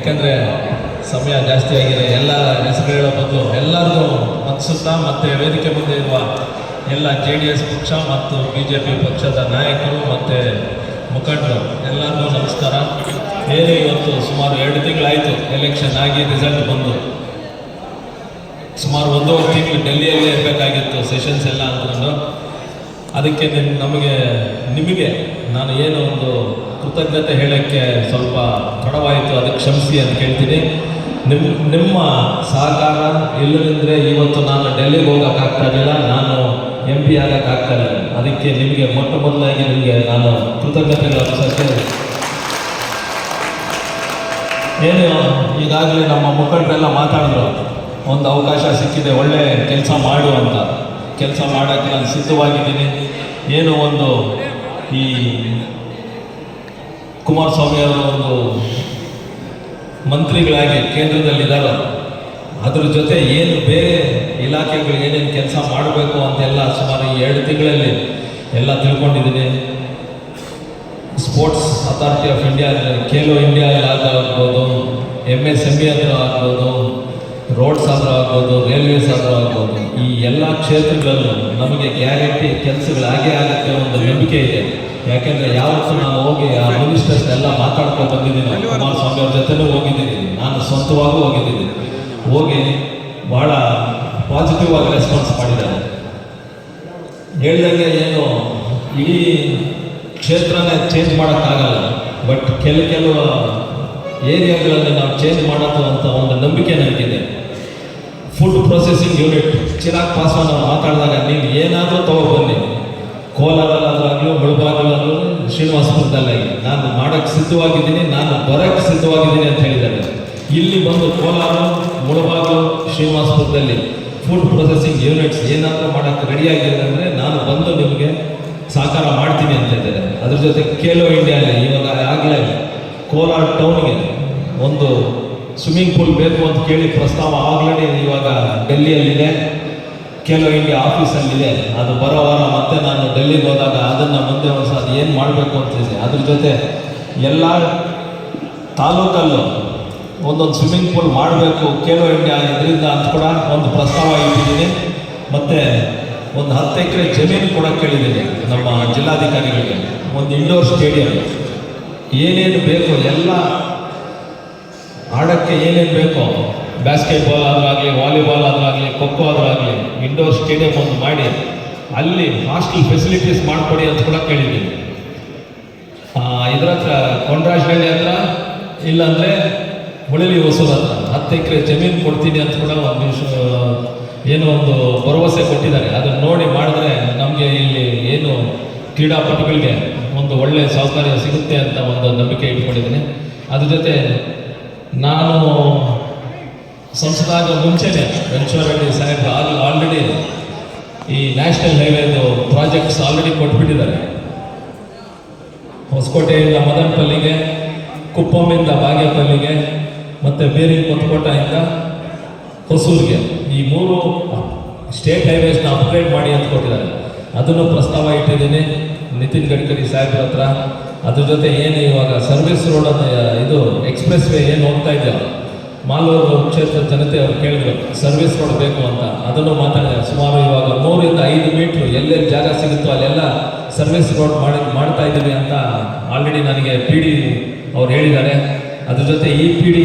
ಯಾಕಂದರೆ ಸಮಯ ಜಾಸ್ತಿ ಆಗಿದೆ, ಎಲ್ಲ ಹೆಸರು ಹೇಳೋ ಬದಲು ಎಲ್ಲರಿಗೂ ಮತ್ಸುತ್ತಾ ಮತ್ತು ವೇದಿಕೆ ಮುಂದೆ ಇರುವ ಎಲ್ಲ ಜೆ ಡಿ ಎಸ್ ಪಕ್ಷ ಮತ್ತು ಬಿ ಜೆ ಪಿ ಪಕ್ಷದ ನಾಯಕರು ಮತ್ತು ಮುಖಂಡರು, ಎಲ್ಲರಿಗೂ ನಮಸ್ಕಾರ. ಹೇಳಿ ಇವತ್ತು ಸುಮಾರು ಎರಡು ತಿಂಗಳಾಯಿತು ಎಲೆಕ್ಷನ್ ಆಗಿ ರಿಸಲ್ಟ್ ಬಂದು. ಸುಮಾರು ಒಂದೂವರೆ ತಿಂಗಳು ಡೆಲ್ಲಿಯಲ್ಲೇ ಇರಬೇಕಾಗಿತ್ತು ಸೆಷನ್ಸ್ ಎಲ್ಲ ಅಂದ್ಕೊಂಡು. ಅದಕ್ಕೆ ನಿಮ್ ನಮಗೆ ನಿಮಗೆ ನಾನು ಏನೋ ಒಂದು ಕೃತಜ್ಞತೆ ಹೇಳೋಕ್ಕೆ ಸ್ವಲ್ಪ ತಡವಾಯಿತು, ಅದಕ್ಕೆ ಕ್ಷಮಿಸಿ ಅಂತ ಕೇಳ್ತೀನಿ. ನಿಮ್ಮ ನಿಮ್ಮ ಸಹಕಾರ ಇಲ್ಲದಿದ್ದರೆ ಇವತ್ತು ನಾನು ಡೆಲ್ಲಿಗೆ ಹೋಗೋಕ್ಕಾಗ್ತಾ ಇರಲಿಲ್ಲ, ನಾನು ಎಂ ಪಿ ಆಗೋಕ್ಕಾಗ್ತಾ ಇಲ್ಲ ಅದಕ್ಕೆ ನಿಮಗೆ ಮೊಟ್ಟ ಮೊದಲಾಗಿ ನಿಮಗೆ ನಾನು ಕೃತಜ್ಞತೆಗಳು ಅರ್ಪಿಸೋಕ್ಕೆ ಏನು, ಈಗಾಗಲೇ ನಮ್ಮ ಮುಖಂಡರೆಲ್ಲ ಮಾತಾಡಿದ್ರು, ಒಂದು ಅವಕಾಶ ಸಿಕ್ಕಿದೆ, ಒಳ್ಳೆ ಕೆಲಸ ಮಾಡು ಅಂತ. ಕೆಲಸ ಮಾಡೋಕ್ಕೆ ನಾನು ಸಿದ್ಧವಾಗಿದ್ದೀನಿ. ಏನು ಒಂದು ಈ ಕುಮಾರಸ್ವಾಮಿ ಅವರ ಒಂದು ಮಂತ್ರಿಗಳಾಗಿ ಕೇಂದ್ರದಲ್ಲಿದ್ದಾರೋ. ಅದ್ರ ಜೊತೆ ಏನು ಬೇರೆ ಇಲಾಖೆಗಳು ಏನೇನು ಕೆಲಸ ಮಾಡಬೇಕು ಅಂತೆಲ್ಲ ಸುಮಾರು ಎರಡು ತಿಂಗಳಲ್ಲಿ ಎಲ್ಲ ತಿಳ್ಕೊಂಡಿದ್ದೀನಿ. Sports authority of India Khelo India ಆಗ್ಬೋದು ಎಂ ಎಸ್ ಎಂ ಬಿ ಆಗ್ಬೋದು ರೋಡ್ಸ್ ಆದರೂ ಆಗ್ಬೋದು ರೈಲ್ವೆ ಆದರೂ ಆಗ್ಬೋದು, ಈ ಎಲ್ಲ ಕ್ಷೇತ್ರಗಳಲ್ಲೂ ನಮಗೆ ಗ್ಯಾರಂಟಿ ಕೆಲಸಗಳಾಗೇ ಆಗುತ್ತೆ ಒಂದು ನಂಬಿಕೆ ಇದೆ. ಯಾಕೆಂದರೆ ಯಾವತ್ತೂ ನಾನು ಹೋಗಿ ಆ ಮಿನಿಸ್ಟರ್ಸ್ ಎಲ್ಲ ಮಾತಾಡ್ಕೊಂಡು ಬಂದಿದ್ದೀನಿ, ಕುಮಾರಸ್ವಾಮಿ ಅವ್ರ ಜೊತೆನೂ ಹೋಗಿದ್ದೀನಿ, ನಾನು ಸ್ವಂತವಾಗೂ ಹೋಗಿದ್ದೀನಿ. ಹೋಗಿ ಭಾಳ ಪಾಸಿಟಿವ್ ಆಗಿ ರೆಸ್ಪಾನ್ಸ್ ಮಾಡಿದ್ದಾರೆ. ಹೇಳಿದಂಗೆ ಏನು, ಇಡೀ ಕ್ಷೇತ್ರನೇ ಚೇಂಜ್ ಮಾಡೋಕ್ಕಾಗಲ್ಲ ಬಟ್ ಕೆಲ ಕೆಲವು ಏರಿಯಾಗಳಲ್ಲಿ ನಾವು ಚೇಂಜ್ ಮಾಡೋದು ಅಂತ ಒಂದು ನಂಬಿಕೆ ನನಗಿದೆ. Food processing unit Chirag Paswan ನಾವು ಮಾತಾಡಿದಾಗ ನೀವು ಏನಾದರೂ ತಗೊಬನ್ನಿ ಕೋಲಾರಲ್ಲಾದ್ರಾಗಲೂ ಮುಳಬಾಗಲಾದ್ರೂ ಶ್ರೀನಿವಾಸಪುರದಲ್ಲಾಗಿ ನಾನು ಮಾಡೋಕ್ಕೆ ಸಿದ್ಧವಾಗಿದ್ದೀನಿ, ನಾನು ಬರೋಕ್ಕೆ ಸಿದ್ಧವಾಗಿದ್ದೀನಿ ಅಂತ ಹೇಳಿದ್ದಾರೆ. ಇಲ್ಲಿ ಬಂದು ಕೋಲಾರ, ಮುಳಬಾಗಲು ಶ್ರೀನಿವಾಸಪುರದಲ್ಲಿ ಫುಡ್ ಪ್ರೊಸೆಸಿಂಗ್ ಯೂನಿಟ್ಸ್ ಏನಾದರೂ ಮಾಡೋಕ್ಕೆ ರೆಡಿಯಾಗಿದೆ ಅಂದರೆ ನಾನು ಬಂದು ನಿಮಗೆ ಸಹಕಾರ ಮಾಡ್ತೀನಿ ಅಂತ ಇದ್ದಾರೆ. ಅದ್ರ ಜೊತೆ ಖೇಲೋ ಇಂಡಿಯಾ ಇವಾಗ ಆಗಲೇ ಕೋಲಾರ ಟೌನ್ಗೆ ಒಂದು ಸ್ವಿಮ್ಮಿಂಗ್ ಪೂಲ್ ಬೇಕು ಅಂತ ಕೇಳಿ ಪ್ರಸ್ತಾವ ಆಗಲೇ ಇವಾಗ ಡೆಲ್ಲಿಯಲ್ಲಿದೆ. ಕೆಲವು ಇಂಡಿಯಾ ಆಫೀಸಲ್ಲಿದೆ ಅದು ಬರೋ ವಾರ ಮತ್ತೆ ನಾನು ಡೆಲ್ಲಿಗೆ ಹೋದಾಗ ಅದನ್ನು ಮುಂದೆ ಒಂದು ಸಲ ಏನು ಮಾಡಬೇಕು ಅಂತಿದೆ ಅದ್ರ ಜೊತೆ ಎಲ್ಲ ತಾಲೂಕಲ್ಲೂ ಒಂದೊಂದು ಸ್ವಿಮ್ಮಿಂಗ್ ಪೂಲ್ ಮಾಡಬೇಕು ಕೇಲೋ ಇಂಡಿಯಾ ಇದರಿಂದ ಅಂತ ಕೂಡ ಒಂದು ಪ್ರಸ್ತಾವ ಇಟ್ಟಿದ್ದೀನಿ. ಮತ್ತು ಒಂದು ಹತ್ತು ಎಕರೆ ಜಮೀನು ಕೂಡ ಕೇಳಿದ್ದೀನಿ ನಮ್ಮ ಜಿಲ್ಲಾಧಿಕಾರಿಗಳಿಗೆ. ಒಂದು ಇಂಡೋರ್ ಸ್ಟೇಡಿಯಂ ಏನೇನು ಬೇಕು ಎಲ್ಲ ಆಡೋಕ್ಕೆ ಏನೇನು ಬೇಕೋ ಬ್ಯಾಸ್ಕೆಟ್ಬಾಲ್ ಆದ್ರಾಗಲಿ ವಾಲಿಬಾಲ್ ಆದ್ರಾಗಲಿ, ಖೋಖೋ ಆದ್ರಾಗಲಿ ಇಂಡೋರ್ ಸ್ಟೇಡಿಯಂ ಒಂದು ಮಾಡಿ, ಅಲ್ಲಿ ಹಾಸ್ಟೆಲ್ ಫೆಸಿಲಿಟೀಸ್ ಮಾಡಿಕೊಡಿ ಅಂತ ಕೂಡ ಕೇಳಿದ್ದೀನಿ. ಇದ್ರ ಹತ್ರ ಕೊಂಡ್ರಾಜಹಳ್ಳಿ ಹತ್ರ, ಇಲ್ಲಾಂದರೆ ಹೊಳಲಿ ಹೊಸೂರು ಹತ್ರ, ಹತ್ತು ಎಕರೆ ಜಮೀನು ಕೊಡ್ತೀನಿ ಅಂತ ಕೂಡ ಒಂದು ಏನು ಏನೋ ಒಂದು ಭರವಸೆ ಕೊಟ್ಟಿದ್ದಾರೆ. ಅದನ್ನು ನೋಡಿ ಮಾಡಿದ್ರೆ ನಮಗೆ ಇಲ್ಲಿ ಏನು ಕ್ರೀಡಾಪಟುಗಳಿಗೆ ಒಂದು ಒಳ್ಳೆಯ ಸಹಕಾರ ಸಿಗುತ್ತೆ ಅಂತ ಒಂದು ನಂಬಿಕೆ ಇಟ್ಕೊಂಡಿದ್ದೀನಿ. ಅದ್ರ ಜೊತೆ ನಾನು ಸಂಸದಾಗ ಮುಂಚೆನೆ ವೆಂಚೂರಳ್ಳಿ ಸಾಹೇಬ್ ಆಲ್ ಆಲ್ರೆಡಿ ಈ ನ್ಯಾಷನಲ್ ಹೈವೇದು ಪ್ರಾಜೆಕ್ಟ್ಸ್ ಆಲ್ರೆಡಿ ಕೊಟ್ಬಿಟ್ಟಿದ್ದಾರೆ. ಹೊಸಕೋಟೆಯಿಂದ ಮದನಪಲ್ಲಿಗೆ, ಕುಪ್ಪಮ್ಮಿಂದ ಬಾಗೇಪಲ್ಲಿಗೆ, ಮತ್ತು ಬೇರೆ ಕೊತ್ಕೋಟೆಯಿಂದ ಹೊಸೂರಿಗೆ ಈ ಮೂರು ಸ್ಟೇಟ್ ಹೈವೇಸ್ನ ಅಪ್ಗ್ರೇಡ್ ಮಾಡಿ ಅಂತ ಕೊಟ್ಟಿದ್ದಾರೆ. ಅದನ್ನು ಪ್ರಸ್ತಾವ ಇಟ್ಟಿದ್ದೀನಿ. ನಿತಿನ್ ಗಡ್ಕರಿ ಸಾಹೇಬ್ರ ಹತ್ರ ಅದ್ರ ಜೊತೆ ಏನು ಇವಾಗ ಸರ್ವಿಸ್ ರೋಡ್ ಇದು ಎಕ್ಸ್ಪ್ರೆಸ್ ವೇ ಏನು ಹೋಗ್ತಾ ಇದೆಯೋ? ಮಾಲೂರು ಕ್ಷೇತ್ರದ ಜನತೆ ಅವ್ರು ಕೇಳಿದ್ರು ಸರ್ವಿಸ್ ರೋಡ್ ಬೇಕು ಅಂತ. ಅದನ್ನು ಮಾತಾಡಿದೆ ಸುಮಾರು ಇವಾಗ ಮೂರಿಂದ ಐದು ಮೀಟ್ರ್ ಎಲ್ಲೆಲ್ಲಿ ಜಾಗ ಸಿಗುತ್ತೋ ಅಲ್ಲೆಲ್ಲ ಸರ್ವಿಸ್ ರೋಡ್ ಮಾಡಿ, ಮಾಡ್ತಾ ಇದ್ದೀವಿ ಅಂತ ಆಲ್ರೆಡಿ ನನಗೆ ಪಿ ಡಿ ಅವ್ರು ಹೇಳಿದ್ದಾರೆ. ಅದ್ರ ಜೊತೆ ಈ ಪಿ ಡಿ